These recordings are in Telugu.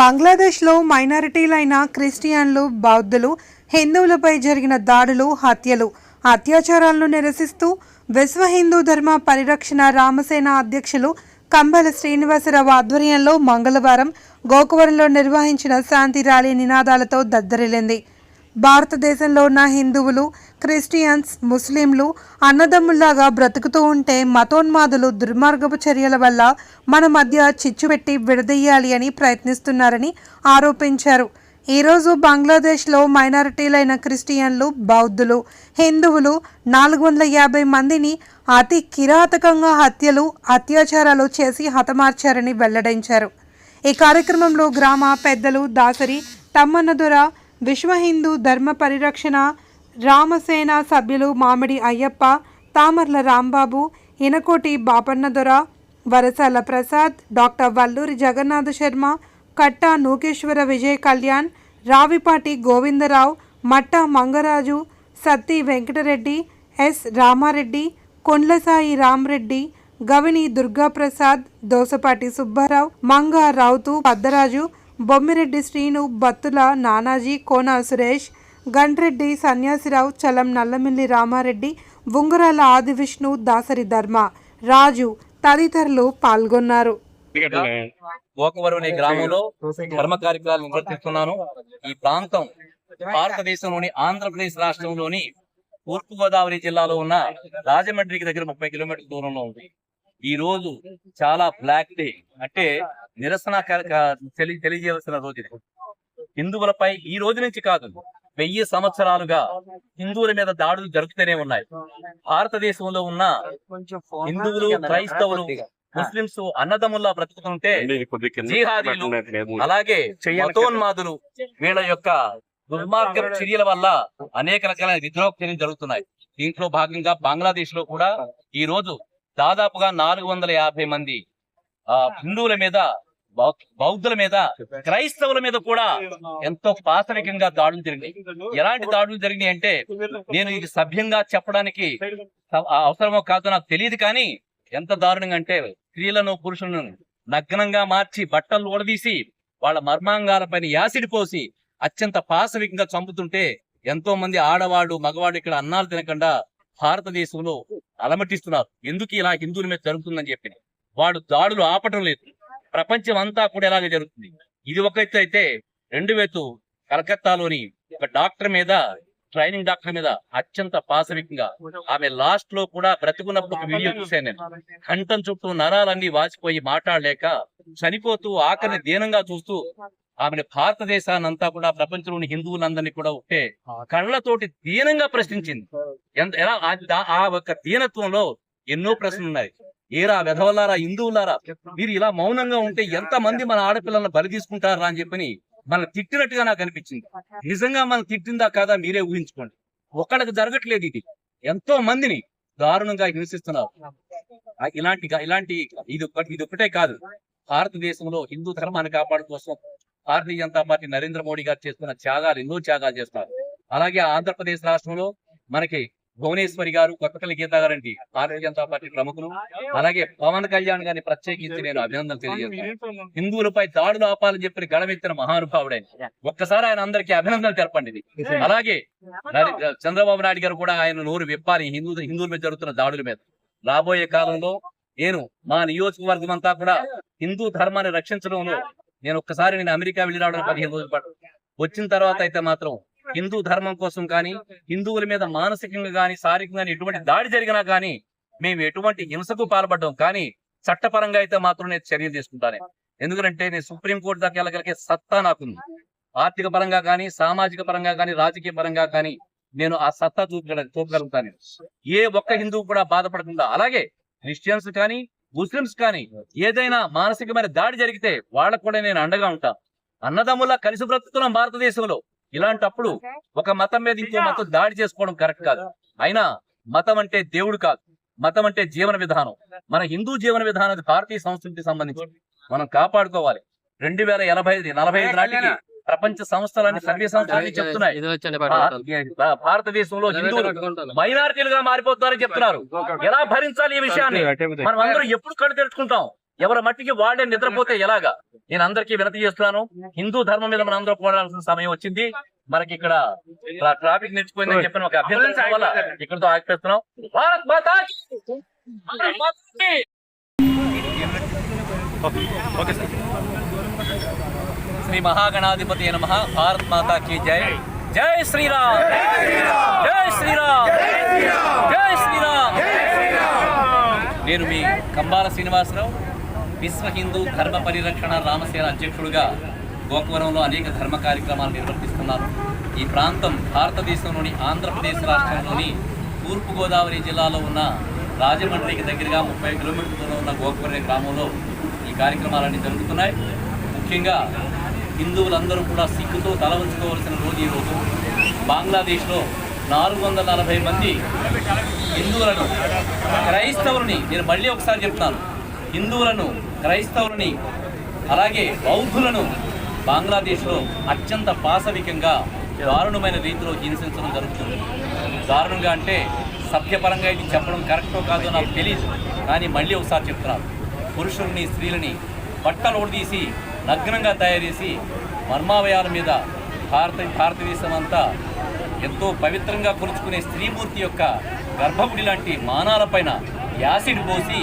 బంగ్లాదేశ్లో మైనారిటీలైన క్రిస్టియన్లు బౌద్ధులు హిందువులపై జరిగిన దాడులు హత్యలు అత్యాచారాలను నిరసిస్తూ విశ్వ హిందూ ధర్మ పరిరక్షణ రామసేన అధ్యక్షులు కంబల శ్రీనివాసరావు ఆధ్వర్యంలో మంగళవారం గోకువరంలో నిర్వహించిన శాంతి ర్యాలీ నినాదాలతో దద్దరిల్లింది. భారతదేశంలో ఉన్న హిందువులు క్రిస్టియన్స్ ముస్లింలు అన్నదమ్ముల్లాగా బ్రతుకుతూ ఉంటే మతోన్మాదులు దుర్మార్గపు చర్యల వల్ల మన మధ్య చిచ్చుపెట్టి విడదీయాలి అని ప్రయత్నిస్తున్నారని ఆరోపించారు. ఈరోజు బంగ్లాదేశ్లో మైనారిటీలైన క్రిస్టియన్లు బౌద్ధులు హిందువులు నాలుగు వందల యాభై మందిని అతి కిరాతకంగా హత్యలు అత్యాచారాలు చేసి హతమార్చారని వెల్లడించారు. ఈ కార్యక్రమంలో గ్రామ పెద్దలు దాసరి తమ్మన్నదొర విశ్వ హిందూ ధర్మ పరిరక్షణ రామసేన సభ్యులు మామిడి అయ్యప్ప తామర్ల రాంబాబు ఇనకోటి బాపన్నదొర వరసాల ప్రసాద్ డాక్టర్ వల్లూరి జగన్నాథ శర్మ కట్టా నూకేశ్వర విజయ్ కళ్యాణ్ రావిపాటి గోవిందరావు మట్ట మంగరాజు సత్తి వెంకటరెడ్డి ఎస్ రామారెడ్డి కొండ్లసాయి రామరెడ్డి గవిని దుర్గాప్రసాద్ దోసపాటి సుబ్బారావు మంగ రావుతు పద్దరాజు బొమ్మిరెడ్డి శ్రీను బత్తుల నానాజీ కోన సురేష్ గండ్రెడ్డి సన్యాసిరావు చలం నల్లమిల్లి రామారెడ్డి ఉంగరాల ఆదివిష్ణు దాసరి ధర్మ రాజు తదితరులు పాల్గొన్నారు. గోకవరం అనే గ్రామంలో ధర్మ కార్యక్రమాలు నిర్వర్తిస్తున్నాను. ఈ ప్రాంతం భారతదేశంలోని ఆంధ్రప్రదేశ్ రాష్ట్రంలోని తూర్పు గోదావరి జిల్లాలో ఉన్న రాజమండ్రికి దగ్గర ముప్పై కిలోమీటర్ల దూరంలో ఉంది. ఈ రోజు చాలా బ్లాక్ డే అంటే నిరసన క- క- తెలి తెలియజేయవలసిన రోజు ఇది. హిందువులపై ఈ రోజు నుంచి కాదు వెయ్యి సంవత్సరాలుగా హిందువుల మీద దాడులు జరుగుతూనే ఉన్నాయి. భారతదేశంలో ఉన్న హిందువులు క్రైస్తవులు ముస్లింస్ అన్నదమ్ముల్లా బ్రతుకుతుంటే జిహాదీలు అలాగే మతోన్మాదులు వీళ్ళ యొక్క దుర్మార్గ చర్యల వల్ల అనేక రకాల విద్రోహ చర్యలు జరుగుతున్నాయి. దీంట్లో భాగంగా బంగ్లాదేశ్లో కూడా ఈ రోజు దాదాపుగా నాలుగు వందల యాభై మంది ఆ హిందువుల మీద బౌద్ధుల మీద క్రైస్తవుల మీద కూడా ఎంతో పాశవికంగా దాడులు జరిగినాయి. ఎలాంటి దాడులు జరిగినాయి అంటే నేను ఇది సభ్యంగా చెప్పడానికి అవసరమో కాదో నాకు తెలియదు కానీ ఎంత దారుణంగా అంటే స్త్రీలను పురుషులను నగ్నంగా మార్చి బట్టలు ఊడదీసి వాళ్ళ మర్మాంగాలపైన యాసిడ్ పోసి అత్యంత పాశవికంగా చంపుతుంటే ఎంతో మంది ఆడవాళ్ళు మగవాళ్ళు ఇక్కడ అన్నాలు తినకుండా భారతదేశంలో అలమటిస్తున్నారు. ఎందుకు ఇలా హిందువుల మీద జరుగుతుందని చెప్పి వాడు దాడులు ఆపటం లేదు. ప్రపంచం అంతా కూడా ఇలాగే జరుగుతుంది. ఇది ఒక ఎత్తు అయితే రెండు వేతు కలకత్తాలోని ఒక డాక్టర్ మీద ట్రైనింగ్ డాక్టర్ మీద అత్యంత పాశవికంగా ఆమె లాస్ట్లో కూడా బ్రతుకున్నప్పుడు ఒక వీడియో చూశాను నేను. కంఠం చుట్టూ నరాలన్నీ వాచిపోయి మాట్లాడలేక చనిపోతూ ఆఖరిని దీనంగా చూస్తూ ఆమెను భారతదేశాన్ని అంతా కూడా ప్రపంచంలోని హిందువులందరినీ కూడా ఉంటే కళ్ళతోటి దీనంగా ప్రశ్నించింది. ఎంత ఎలా ఆ దా- ఆ ఒక దీనత్వంలో ఎన్నో ప్రశ్నలు ఉన్నాయి. ఏరా వెధవలారా హిందువులారా మీరు ఇలా మౌనంగా ఉంటే ఎంత మంది మన ఆడపిల్లలను బలి తీసుకుంటారా అని చెప్పని మన తిట్టినట్టుగా నాకు అనిపించింది. నిజంగా మనం తిట్టిందా కాదా మీరే ఊహించుకోండి. ఒక్కడికి జరగట్లేదు ఇది. ఎంతో మందిని దారుణంగా హింసిస్తున్నారు. ఇలాంటి ఇలాంటి ఇది ఒక్కటి ఇది ఒక్కటే కాదు. భారతదేశంలో హిందూ ధర్మాన్ని కాపాడు కోసం భారతీయ జనతా పార్టీ నరేంద్ర మోడీ గారు చేస్తున్న త్యాగాలు ఎన్నో త్యాగాలు చేస్తున్నారు. అలాగే ఆంధ్రప్రదేశ్ రాష్ట్రంలో మనకి భువనేశ్వరి గారు కొత్తపల్లి గీత గారంటి భారతీయ జనతా పార్టీ ప్రముఖులు. అలాగే పవన్ కళ్యాణ్ గారిని ప్రత్యేకించి నేను అభినందనలు తెలియజేస్తాను. హిందువులపై దాడులు ఆపాలని చెప్పిన గడమెత్తిన మహానుభావుడైన ఒక్కసారి ఆయన అందరికీ అభినందనలు తెలపండి అలాగే చంద్రబాబు నాయుడు గారు కూడా ఆయన నోరు విప్పాలి హిందూ హిందువుల మీద జరుగుతున్న దాడుల మీద. రాబోయే కాలంలో నేను మా నియోజకవర్గం అంతా కూడా హిందూ ధర్మాన్ని రక్షించడంలో నేను ఒక్కసారి నేను అమెరికా వెళ్ళి రావడానికి పదిహేను రోజులు పాటు. వచ్చిన తర్వాత అయితే మాత్రం హిందూ ధర్మం కోసం కానీ హిందువుల మీద మానసికంగా కానీ శారీరకంగా ఎటువంటి దాడి జరిగినా కానీ మేము ఎటువంటి హింసకు పాల్పడ్డాం. కానీ చట్టపరంగా అయితే మాత్రం నేను చర్యలు తీసుకుంటాను. ఎందుకంటే నేను సుప్రీం కోర్టు దాకా వెళ్ళగలిగే సత్తా నాకుంది. ఆర్థిక పరంగా కానీ సామాజిక పరంగా కానీ రాజకీయ పరంగా కానీ నేను ఆ సత్తా చూపగల చూపగలుగుతాను. ఏ ఒక్క హిందువు కూడా బాధపడకుండా అలాగే క్రిస్టియన్స్ కానీ ముస్లిమ్స్ కానీ ఏదైనా మానసికమైన దాడి జరిగితే వాళ్ళకు కూడా నేను అండగా ఉంటాను అన్నదమ్ములా కలిసి బ్రతుకుతున్నాం భారతదేశంలో. ఇలాంటప్పుడు ఒక మతం మీద ఇంకో మతం దాడి చేసుకోవడం కరెక్ట్ కాదు. అయినా మతం అంటే దేవుడు కాదు. మతం అంటే జీవన విధానం. మన హిందూ జీవన విధానం భారతీయ సంస్కృతికి సంబంధించి మనం కాపాడుకోవాలి. రెండు వేల ఎనభై నలభై ఐదు నాటికి ప్రపంచ సంస్థలన్నీ సర్వే సంస్థలన్నీ చెప్తున్నాయి. భారతదేశంలో హిందువులు మైనారిటీలుగా మారిపోతారని చెప్తున్నారు. ఎలా భరించాలి ఈ విషయాన్ని? మనం అందరం ఎప్పుడు కళ్ళు తెరుచుకుంటాం. ఎవరి మట్టికి వాళ్ళే నిద్రపోతే ఎలాగా? నేను అందరికీ వినతి చేస్తున్నాను. హిందూ ధర్మం మీద మనం అందరూ పోరాడాల్సిన సమయం వచ్చింది. మనకి ఇక్కడ ట్రా- ట్రాఫిక్ నిలిచిపోయిందని చెప్పిన ఒక అభ్యంతరం వల్ల ఇక్కడతో ఆగిపోతున్నాం. భారత్ మాతా కీ! భారత్ మాతా కీ! శ్రీ మహాగణాధిపతి నమ భారత్ మాతా కీ జై. జై శ్రీరామ్. జై శ్రీరామ్. జై శ్రీరామ్. నేను మీ కంబాల శ్రీనివాసరావు విశ్వ హిందూ ధర్మ పరిరక్షణ రామసేన అధ్యక్షుడిగా గోకవరంలో అనేక ధర్మ కార్యక్రమాలు నిర్వర్తిస్తున్నాను. ఈ ప్రాంతం భారతదేశంలోని ఆంధ్రప్రదేశ్ రాష్ట్రంలోని తూర్పుగోదావరి జిల్లాలో ఉన్న రాజమండ్రికి దగ్గరగా ముప్పై కిలోమీటర్ల దూరంలో ఉన్న గోకవరం గ్రామంలో ఈ కార్యక్రమాలన్నీ జరుగుతున్నాయి. ముఖ్యంగా హిందువులందరూ కూడా సిగ్గుతో తల ఉంచుకోవాల్సిన రోజు ఈ రోజు. బంగ్లాదేశ్లో నాలుగు వందల నలభై మంది హిందువులను క్రైస్తవులని నేను మళ్ళీ ఒకసారి చెప్తాను హిందువులను క్రైస్తవులని అలాగే బౌద్ధులను బంగ్లాదేశ్లో అత్యంత పాశవికంగా దారుణమైన రీతిలో హింసించడం జరుగుతుంది. దారుణంగా అంటే సభ్యపరంగా ఇది చెప్పడం కరెక్టో కాదో నాకు తెలియదు కానీ మళ్ళీ ఒకసారి చెప్తున్నాను. పురుషుల్ని స్త్రీలని బట్టలు తీసి నగ్నంగా తయారు చేసి మర్మావయాల మీద భారత భారతదేశం అంతా ఎంతో పవిత్రంగా కొలుచుకునే స్త్రీమూర్తి యొక్క గర్భగుడి లాంటి మానాలపైన యాసిడ్ పోసి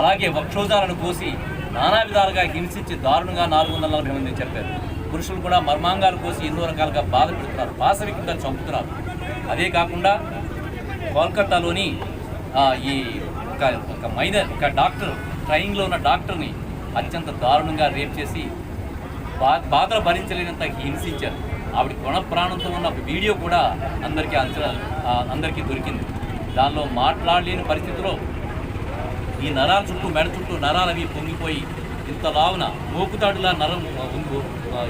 అలాగే వక్షోజాలను కోసి నానా విధాలుగా హింసించి దారుణంగా నాలుగు వందల నలభై మంది చెప్పారు పురుషులు కూడా మర్మాంగాలు కోసి ఎన్నో రకాలుగా బాధ పెడుతున్నారు పాశవికంగా చంపుతున్నారు. అదే కాకుండా కోల్కతాలోని ఈ ఒక ఒక మైనర్ ఒక డాక్టర్ ట్రైన్లో ఉన్న డాక్టర్ని అత్యంత దారుణంగా రేప్ చేసి బా బాధలు భరించలేనంత హింసించారు. ఆవిడ గుణ ప్రాణంతో ఉన్న వీడియో కూడా అందరికీ అంచనా అందరికీ దొరికింది. దానిలో మాట్లాడలేని పరిస్థితిలో ఈ నరాల చుట్టూ మెడ చుట్టూ నరాలు అవి పొంగిపోయి ఇంత లావున మోకుతాడులా నరం ఆ,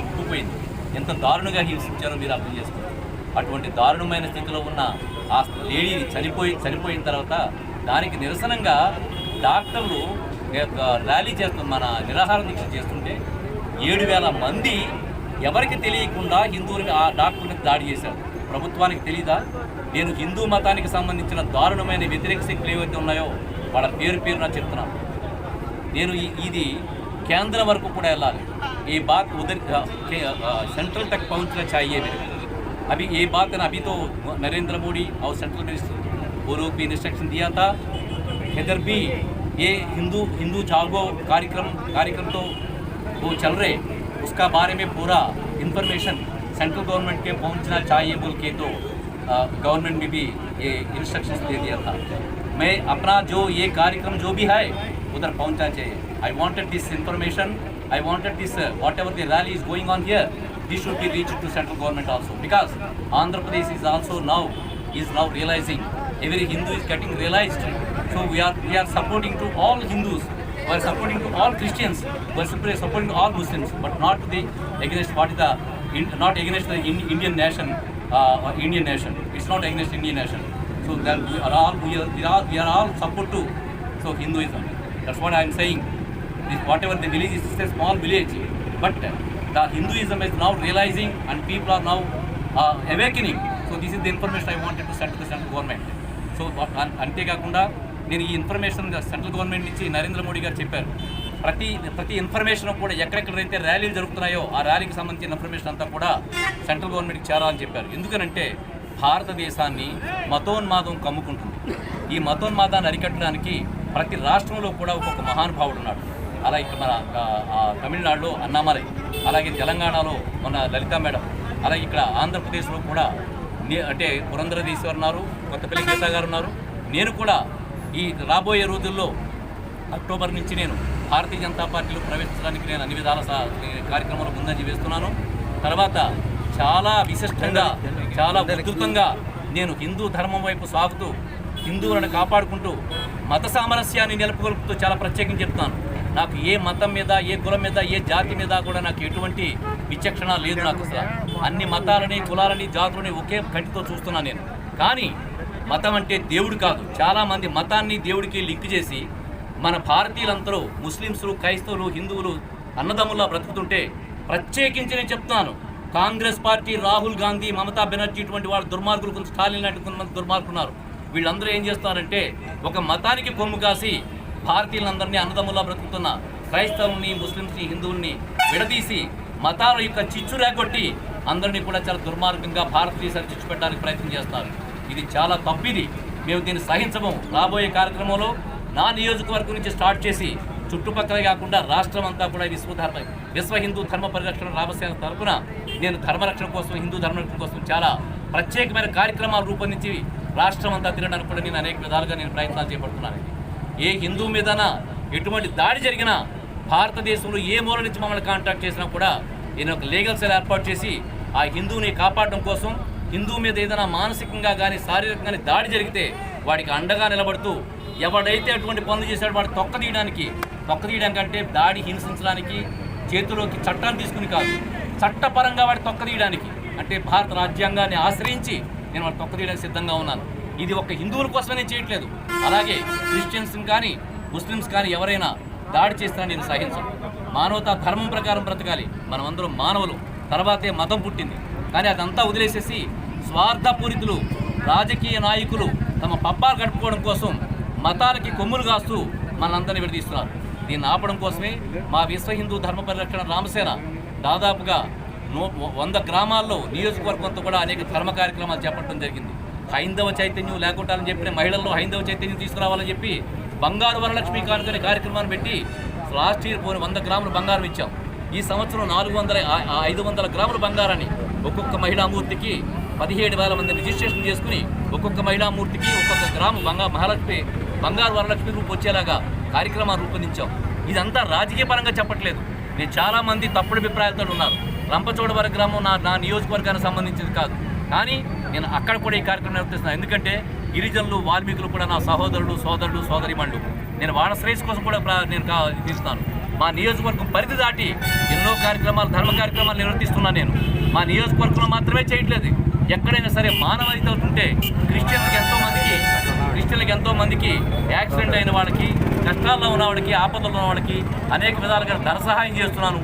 ఉబ్బిపోయింది. ఎంత దారుణంగా హింసించారో మీరు అర్థం చేసుకోండి. అటువంటి దారుణమైన స్థితిలో ఉన్న ఆ లేడీని చనిపోయి చనిపోయిన తర్వాత దానికి నిరసనంగా డాక్టర్లు ర్యాలీ చేస్తూ మన నిరాహార దీక్ష చేస్తుంటే ఏడు వేల మంది ఎవరికి తెలియకుండా హిందువులకి ఆ డాక్టర్ మీద దాడి చేశారు ప్రభుత్వానికి తెలీదా నేను హిందూ మతానికి సంబంధించిన దారుణమైన వ్యతిరేక శక్తులు ఏవైతే ఉన్నాయో వాళ్ళ పేరు పేరు నా చెప్తున్నాను నేను ఈ- ఇది కేంద్రం వరకు కూడా వెళ్ళాలి ఈ బాత్ ఉదర్ सेंट्रल तक पहुंचना चाहिए मेरे को अभी ये बात है ना अभी तो नरेंद्र मोदी और सेंट्रल मिनिस्टर वो लोग भी इंस्ट्रक्शन दिया था इधर भी ये हिंदू हिंदू जागो कार्यक्रम कार्यक्रम तो वो चल रहे उसका बारे में पूरा इंफॉर्मेशन सेंट्रल गवर्नमेंट के पहुँचना चाहिए बोल के तो गवर्नमेंट में भी ये इंस्ट्रक्शंस दे दिया था। मैं अपना जो ये कार्यक्रम जो भी है, उधर पहुँचना चाहिए। I wanted this information I wanted this whatever the rally is going on here this should be reached to central government also. Because Andhra Pradesh is also now, is now realizing, every Hindu is getting realized so we are we are supporting to all Hindus we are supporting to all Christians we are supporting supporting to all Muslims but not to the against what is the in, not against the in, Indian nation uh, or Indian nation it's not against Indian nation so that we are all we are, we are, we are all support to so Hinduism that's what I am saying this whatever the village is, it's a small village, but uh, the Hinduism is now realizing and people are now uh, awakening. So this is the information I wanted to send to the central government. So అన్- అంతేకాకుండా నేను ఈ ఇన్ఫర్మేషన్ సెంట్రల్ గవర్నమెంట్ నుంచి నరేంద్ర మోడీ గారు చెప్పారు. ప్రతి ప్రతి ఇన్ఫర్మేషన్ కూడా ఎక్కడెక్కడైతే ర్యాలీలు జరుగుతున్నాయో ఆ ర్యాలీకి సంబంధించిన ఇన్ఫర్మేషన్ అంతా కూడా సెంట్రల్ గవర్నమెంట్కి చేరాలని చెప్పారు. ఎందుకనంటే భారతదేశాన్ని మతోన్మాదం కమ్ముకుంటుంది. ఈ మతోన్మాదాన్ని అరికట్టడానికి ప్రతి రాష్ట్రంలో కూడా ఒక్కొక్క మహానుభావుడు ఉన్నాడు. అలా ఇక్కడ మన తమిళనాడులో అన్నామలై అలాగే తెలంగాణలో మన లలిత మేడం అలాగే ఇక్కడ ఆంధ్రప్రదేశ్లో కూడా అంటే పురంధరదీశ్వర్ ఉన్నారు కొత్తపల్లి గీత గారు ఉన్నారు. నేను కూడా ఈ రాబోయే రోజుల్లో అక్టోబర్ నుంచి నేను భారతీయ జనతా పార్టీలో ప్రవేశించడానికి నేను అన్ని విధాల సా- కార్యక్రమాలు ముందంజ వేస్తున్నాను. తర్వాత చాలా విశిష్టంగా చాలా ఉధృతంగా నేను హిందూ ధర్మం వైపు సాగుతూ హిందువులను కాపాడుకుంటూ మత సామరస్యాన్ని నిలుపుకొలుపుతూ చాలా ప్రత్యేకించి చెప్తాను. నాకు ఏ మతం మీద ఏ కులం మీద ఏ జాతి మీద కూడా నాకు ఎటువంటి విచక్షణ లేదు నాకు అసలు. అన్ని మతాలని కులాలని జాతులని ఒకే కంటితో చూస్తున్నాను నేను. కానీ మతం అంటే దేవుడు కాదు. చాలామంది మతాన్ని దేవుడికి లింక్ చేసి మన భారతీయులందరూ ముస్లిమ్స్లు క్రైస్తవులు హిందువులు అన్నదమ్ముల్లా బ్రతుకుతుంటే ప్రత్యేకించి నేను చెప్తున్నాను. కాంగ్రెస్ పార్టీ రాహుల్ గాంధీ మమతా బెనర్జీ ఇటువంటి వాళ్ళు దుర్మార్గులు కొంచెం స్టాలిన్ లాంటి కొంతమంది దుర్మార్గున్నారు వీళ్ళందరూ ఏం చేస్తున్నారంటే ఒక మతానికి కొమ్ము కాసి భారతీయులందరినీ అన్నదమ్ములా బ్రతుకుతున్న క్రైస్తవుల్ని ముస్లింస్ని హిందువుల్ని విడదీసి మతాల యొక్క చిచ్చు రేగొట్టి అందరినీ కూడా చాలా దుర్మార్గంగా భారతదేశాన్ని చిచ్చు పెట్టడానికి ప్రయత్నం చేస్తారు ఇది చాలా తప్పిది. మేము దీన్ని సహించము రాబోయే కార్యక్రమంలో నా నియోజకవర్గం నుంచి స్టార్ట్ చేసి చుట్టుపక్కల కాకుండా రాష్ట్రం అంతా కూడా విశ్వధర్మ విశ్వ హిందూ ధర్మ పరిరక్షణ రామసేన తరఫున నేను ధర్మరక్షణ కోసం హిందూ ధర్మరక్షణ కోసం చాలా ప్రత్యేకమైన కార్యక్రమాలు రూపొందించి రాష్ట్రం అంతా తిరగడానికి కూడా నేను అనేక విధాలుగా నేను ప్రయత్నాలు చేపడుతున్నాను. ఏ హిందూ మీదన ఎటువంటి దాడి జరిగినా భారతదేశంలో ఏ మూల నుంచి మమ్మల్ని కాంటాక్ట్ చేసినా కూడా నేను ఒక లీగల్ సెల్ ఏర్పాటు చేసి ఆ హిందువుని కాపాడడం కోసం హిందువు మీద ఏదైనా మానసికంగా కానీ శారీరకంగా దాడి జరిగితే వాడికి అండగా నిలబడుతూ ఎవడైతే అటువంటి పనులు చేశాడో వాడు తొక్క తీయడానికి తొక్క తీయడానికి దాడి హింసించడానికి చేతిలోకి చట్టాన్ని తీసుకుని కాదు చట్టపరంగా వాడి తొక్క తీయడానికి అంటే భారత రాజ్యాంగాన్ని ఆశ్రయించి నేను వాడు తొక్క తీయడానికి సిద్ధంగా ఉన్నాను. ఇది ఒక హిందువుల కోసమే నేను చేయట్లేదు. అలాగే క్రిస్టియన్స్ కానీ ముస్లిమ్స్ కానీ ఎవరైనా దాడి చేసినా నేను సహించను. మానవతా ధర్మం ప్రకారం బ్రతకాలి. మనమందరం మానవులు. తర్వాతే మతం పుట్టింది. కానీ అదంతా వదిలేసేసి స్వార్థపూరితులు రాజకీయ నాయకులు తమ పప్పాలు గడుపుకోవడం కోసం మతాలకి కొమ్ములు కాస్తూ మనందరినీ విడదీస్తున్నారు. దీన్ని ఆపడం కోసమే మా విశ్వ హిందూ ధర్మ పరిరక్షణ రామసేన దాదాపుగా నూ వంద గ్రామాల్లో నియోజకవర్గంతో కూడా అనేక ధర్మ కార్యక్రమాలు చేపట్టడం జరిగింది. హైందవ చైతన్యం లేకుండాలని చెప్పిన మహిళల్లో హైందవ చైతన్యం తీసుకురావాలని చెప్పి బంగారు వరలక్ష్మి కానుక అనే కార్యక్రమాన్ని పెట్టి లాస్ట్ ఇయర్ పోయిన వంద గ్రాములు బంగారం ఇచ్చాం. ఈ సంవత్సరం నాలుగు వందల ఐదు వందల గ్రాముల బంగారాన్ని ఒక్కొక్క మహిళామూర్తికి పదిహేడు వేల మంది రిజిస్ట్రేషన్ చేసుకుని ఒక్కొక్క మహిళామూర్తికి ఒక్కొక్క గ్రామ బంగా మహాలక్ష్మి బంగారు వరలక్ష్మి రూపు వచ్చేలాగా కార్యక్రమాలు రూపొందించాం. ఇదంతా రాజకీయ పరంగా చెప్పట్లేదు. నేను చాలామంది తప్పుడు అభిప్రాయాలతో ఉన్నారు. రంపచోడవర గ్రామం నా నా నియోజకవర్గానికి సంబంధించింది కాదు. కానీ నేను అక్కడ కూడా ఈ కార్యక్రమం నిర్వహిస్తున్నాను. ఎందుకంటే గిరిజనులు వాల్మీకులు కూడా నా సహోదరుడు సోదరుడు సోదరిమణులు. నేను వాళ్ళ శ్రేయస్ కోసం కూడా ప్ర- నేను తీస్తున్నాను మా నియోజకవర్గం పరిధి దాటి ఎన్నో కార్యక్రమాలు ధర్మ కార్యక్రమాలు నిర్వర్తిస్తున్నాను నేను. మా నియోజకవర్గంలో మాత్రమే చేయట్లేదు. ఎక్కడైనా సరే మానవీయత ఉంటే క్రిస్టియన్స్కి ఎంతోమందికి క్రిస్టియన్లకు ఎంతోమందికి యాక్సిడెంట్ అయిన వాళ్ళకి కష్టాల్లో ఉన్నవాడికి ఆపదల్లో ఉన్నవాడికి అనేక విధాలుగా ధన సహాయం చేస్తున్నాను.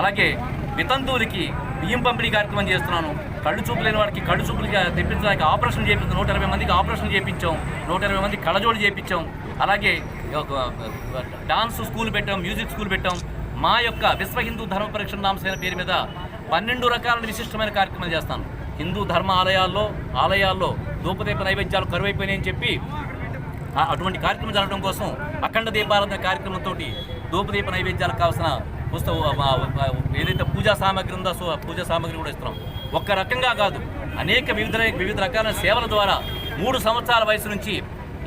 అలాగే వితంతువులకి బియ్యం పంపిణీ కార్యక్రమం చేస్తున్నాను. కళ్ళు చూపు లేని వాడికి కళ్ళు చూపులు తెప్పించడానికి ఆపరేషన్ చేపించాం నూట ఇరవై మందికి ఆపరేషన్ చేయించాం నూట ఇరవై మందికి కళ్ళజోడు చేయించాం అలాగే డాన్స్ స్కూల్ పెట్టాం మ్యూజిక్ స్కూల్ పెట్టాం. మా యొక్క విశ్వ హిందూ ధర్మ పరీక్ష నామసేన పేరు మీద పన్నెండు రకాల విశిష్టమైన కార్యక్రమాలు చేస్తాను. హిందూ ధర్మ ఆలయాల్లో ఆలయాల్లో ధూపదీప నైవేద్యాలు కరువైపోయినాయని చెప్పి అటువంటి కార్యక్రమం జరగడం కోసం అఖండ దీపారాధన కార్యక్రమంతో ధూపదీప నైవేద్యాలకు కావాల్సిన పుస్తకం ఏదైతే పూజా సామాగ్రి ఉందో సో పూజా సామాగ్రి కూడా ఇస్తున్నాం. ఒక్క రకంగా కాదు అనేక వివిధ వివిధ రకాల సేవల ద్వారా మూడు సంవత్సరాల వయసు నుంచి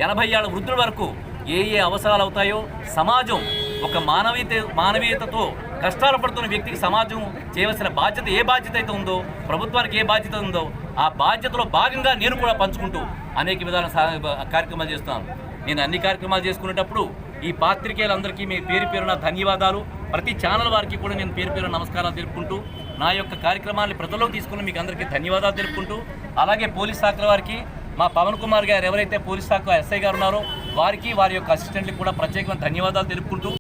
ఎనభై ఏళ్ళ వృద్ధుల వరకు ఏ ఏ అవసరాలు అవుతాయో సమాజం ఒక మానవీయత మానవీయతతో కష్టాలు పడుతున్న వ్యక్తికి సమాజం చేయవలసిన బాధ్యత ఏ బాధ్యత అయితే ఉందో ప్రభుత్వానికి ఏ బాధ్యత ఉందో ఆ బాధ్యతలో భాగంగా నేను కూడా పంచుకుంటూ అనేక విధాల కార్యక్రమాలు చేస్తున్నాను. నేను అన్ని కార్యక్రమాలు చేసుకునేటప్పుడు ఈ పాత్రికేయులందరికీ మీ పేరు పేరున ధన్యవాదాలు. ప్రతి ఛానల్ వారికి కూడా నేను పేరు పేరు నమస్కారాలు తెలుపుకుంటూ నా యొక్క కార్యక్రమాన్ని ప్రజల్లో తీసుకుని మీకు అందరికీ ధన్యవాదాలు తెలుపుకుంటూ అలాగే పోలీస్ శాఖల వారికి మా పవన్ కుమార్ గారు ఎవరైతే పోలీస్ శాఖ ఎస్ఐ గారు ఉన్నారో వారికి వారి యొక్క అసిస్టెంట్లకు కూడా ప్రత్యేకమైన ధన్యవాదాలు తెలుపుకుంటూ